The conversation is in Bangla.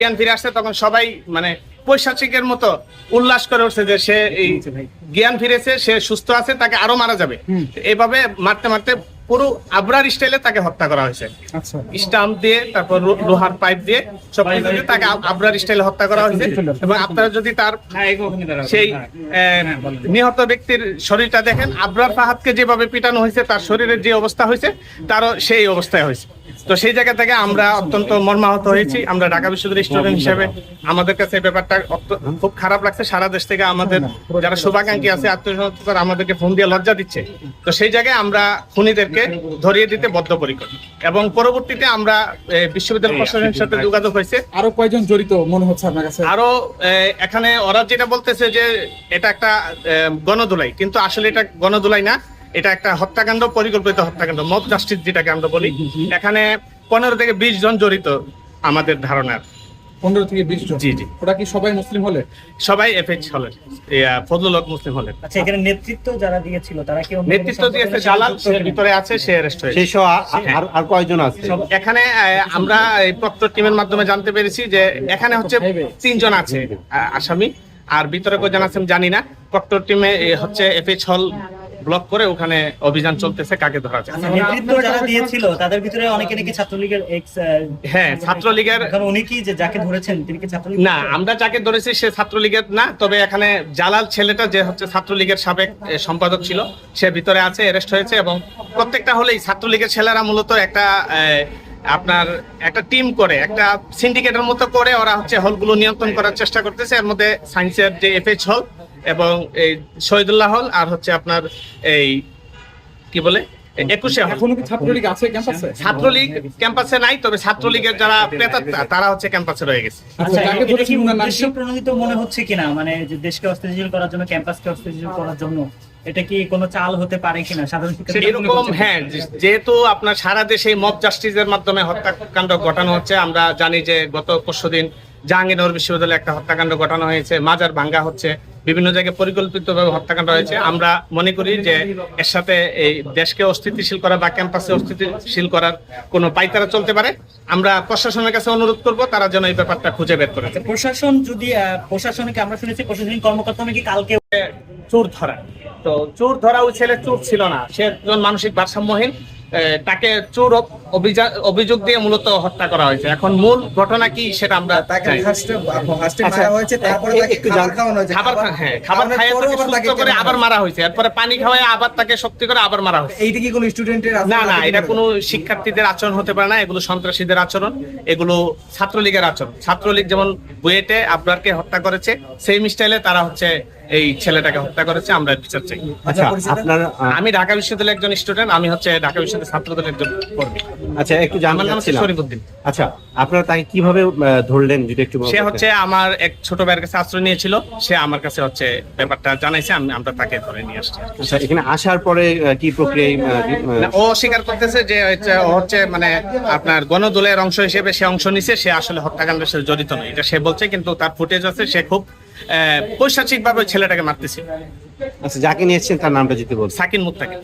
জ্ঞান ফিরে আসছে তখন সবাই মানে পৈশাচিকের মতো উল্লাস করে উঠছে যে সে এই জ্ঞান ফিরেছে সে সুস্থ আছে তাকে আরও মারা যাবে। এইভাবে মারতে মারতে পুরো আবরার স্টাইলে তাকে হত্যা করা হয়েছে। আচ্ছা। স্টাম্প দিয়ে তারপর লোহার পাইপ দিয়ে সব তাকে আবরার স্টাইলে হত্যা করা হয়েছে। এবং আপনারা যদি তার সেই নিহত ব্যক্তির শরীরটা দেখেন আবরার ফাহাদকে যেভাবে পিটানো হয়েছে তার শরীরের যে অবস্থা হয়েছে তারও সেই অবস্থায় হয়েছে। তো সেই জায়গা থেকে আমরা অত্যন্ত মর্মাহত হয়েছি। আমরা ঢাকা বিশ্ববিদ্যালয়ের স্টুডেন্ট হিসেবে আমাদের কাছে এই ব্যাপারটা খুব খারাপ লাগছে। সারা দেশ থেকে আমাদের যারা শুভাকাঙ্ক্ষী আছে আত্মীয় আমাদেরকে ফোন দিয়ে লজ্জা দিচ্ছে। তো সেই জায়গায় আমরা খুনিদেরকে ধরিয়ে দিতে বদ্ধপরিকর। এবং পরবর্তীতে আমরা বিশ্ববিদ্যালয় প্রশাসনের সাথে যোগাযোগ হয়েছে। আরও কয়জন জড়িত মনে হচ্ছে আপনার কাছে? আরও এখানে ওরা যেটা বলতেছে যে এটা একটা গণদোলাই কিন্তু আসলে এটা গণদোলাই না। এটা একটা হত্যাকাণ্ড পরিকল্পিত হত্যাকাণ্ড মব জাস্টিস যেটাকে আমরা বলি। এখানে পনেরো থেকে বিশ জন জড়িত আমাদের ধারণার। পনেরো থেকে বিশ জন? জি, জি। ওরা কি সবাই মুসলিম হলে? সবাই এফএইচ ফজলুল হক মুসলিম হলের আচ্ছা এখানে নেতৃত্ব যারা দিয়েছিল তারা কি নেতৃত্ব দিয়েছে জালাল সে ভিতরে আছে সে অ্যারেস্ট হয়েছে। সেই আর- আর- আর কয়জন আছে? এখানে আমরা এই প্রক্টর টিমের মাধ্যমে জানতে পেরেছি যে এখানে হচ্ছে তিনজন আছে আহ, আসামি আর ভিতরে কয়জন আছেন জানি না। প্রক্টর টিমে হচ্ছে এফএইচ হল ব্লক করে ওখানে অভিযান চলতেছে কাকে ধরা যায়? আচ্ছা, নেতৃত্ব যারা দিয়েছিল তাদের ভিতরে অনেকে নাকি ছাত্রলীগের এক্স হ্যাঁ ছাত্রলীগের উনি কি যে যাকে ধরেছেন তিনি কি ছাত্রলীগ? না আমরা যাকে ধরেছি সে ছাত্রলীগের না তবে এখানে জালাল ছেলেটা যে হচ্ছে ছাত্রলীগের সাবেক সম্পাদক ছিল সে ভিতরে আছে অ্যারেস্ট হয়েছে এবং প্রত্যেকটা হলেই ছাত্রলীগের ছেলেরা মূলত একটা আপনার একটা টিম করে একটা সিন্ডিকেটের মতো করে ওরা হচ্ছে হলগুলো নিয়ন্ত্রণ করার চেষ্টা করতেছে। এর মধ্যে সায়েন্সের যে এফএইচ হল এবং এই শহীদুল্লাহ হল আর হচ্ছে আপনার এই কি বলে? একুশে এখনও কি ছাত্রলীগ আছে ক্যাম্পাসে? ছাত্রলীগ ক্যাম্পাসে নাই তবে ছাত্রলীগের যারা প্রেতাত্মা তারা হচ্ছে ক্যাম্পাসে রয়ে গেছে। আচ্ছা আচ্ছা প্রণোদিত মনে হচ্ছে কিনা? মানে যে দেশকে অস্থিতিশীল করার জন্য ক্যাম্পাসকে অস্থিতিশীল করার জন্য এটা কি কোনো চাল হতে পারে কিনা? সাধারণ এরকম হ্যাঁ যেহেতু আপনার সারা দেশে মব জাস্টিসের মাধ্যমে হত্যাকাণ্ড ঘটানো হচ্ছে আমরা জানি যে গত পরশুদিন জাহাঙ্গীরনগর বিশ্ববিদ্যালয়ে একটা হত্যাকাণ্ড ঘটানো হয়েছে। মাজার ভাঙ্গা হচ্ছে। বিভিন্ন জায়গায় পরিকল্পিতভাবে হত্যাকাণ্ড হয়েছে। আমরা মনে করি যে এর সাথে এই দেশকে অস্থিতিশীল করা বা ক্যাম্পাসে অস্থিতিশীল করার কোনো পাইতারা চলতে পারে। আমরা প্রশাসনের কাছে অনুরোধ করব তারা যেন এই ব্যাপারটা খুঁজে বের করে প্রশাসন যদি প্রশাসনকে আমরা শুনেছি প্রশাসনিক কর্মকর্তা নাকি কালকে চোর ধরা তো চোর ধরা ওই ছেলে চোর ছিল না। সে একজন মানসিক ভারসাম্যহীন। তাকে চোর অভিযোগ দিয়ে মূলত হত্যা করা হয়েছে। এখন মূল ঘটনা কি সেটা আমরা তাকে জানি। না। ফার্স্টে ফার্স্টে মারা হয়েছে তারপরে তাকে খাবার খাওয়ানো হয়েছে। খাবার হ্যাঁ খাবার খাইয়ে তাকে আবার সুস্থ করে আবার মারা মারা হয়েছে। এরপরে পানি খাওয়ায় আবার তাকে শক্তি করে আবার মারা হয়েছে। এইটা কি কোনো স্টুডেন্টের না না এটা কোনো শিক্ষার্থীদের আচরণ হতে পারে না এগুলো সন্ত্রাসীদের আচরণ এগুলো ছাত্রলীগের আচরণ। ছাত্রলীগ যেমন বুয়েটে আবরারকে হত্যা করেছে সেই স্টাইলে তারা হচ্ছে এই ছেলেটাকে হত্যা করেছে আমরা বিচার চাই। আচ্ছা আপনার আমি ঢাকা বিশ্ববিদ্যালয়ের একজন স্টুডেন্ট আমি হচ্ছে ঢাকা বিশ্ববিদ্যালয়ের ছাত্রদলের একজন কর্মী। আচ্ছা একটু জানতে আমার নাম। শরীফুদ্দিন। আচ্ছা আপনারা তাকে কীভাবে ধরলেন যদি একটু সে হচ্ছে আমার এক ছোট ভাইয়ের কাছে আশ্রয় নিয়েছিল সে আমার কাছে হচ্ছে ব্যাপারটা জানাইছে আমি আমরা তাকে ধরে নিয়ে আসছি আচ্ছা এখানে আসার পরে কি প্রক্রিয়া ও স্বীকার করতেছে যে হচ্ছে হচ্ছে মানে আপনার গণদলের অংশ হিসেবে সে অংশ নিছে সে আসলে হত্যাকাণ্ডের সাথে জড়িত নয় এটা সে বলছে কিন্তু তার ফুটেজ আছে সে খুব পৈশাচিক ভাবে ছেলেটাকে মারতেছে। আচ্ছা যাকে নিয়েছেন তার নামটা যদি বল সাকিন মুত্তাকিন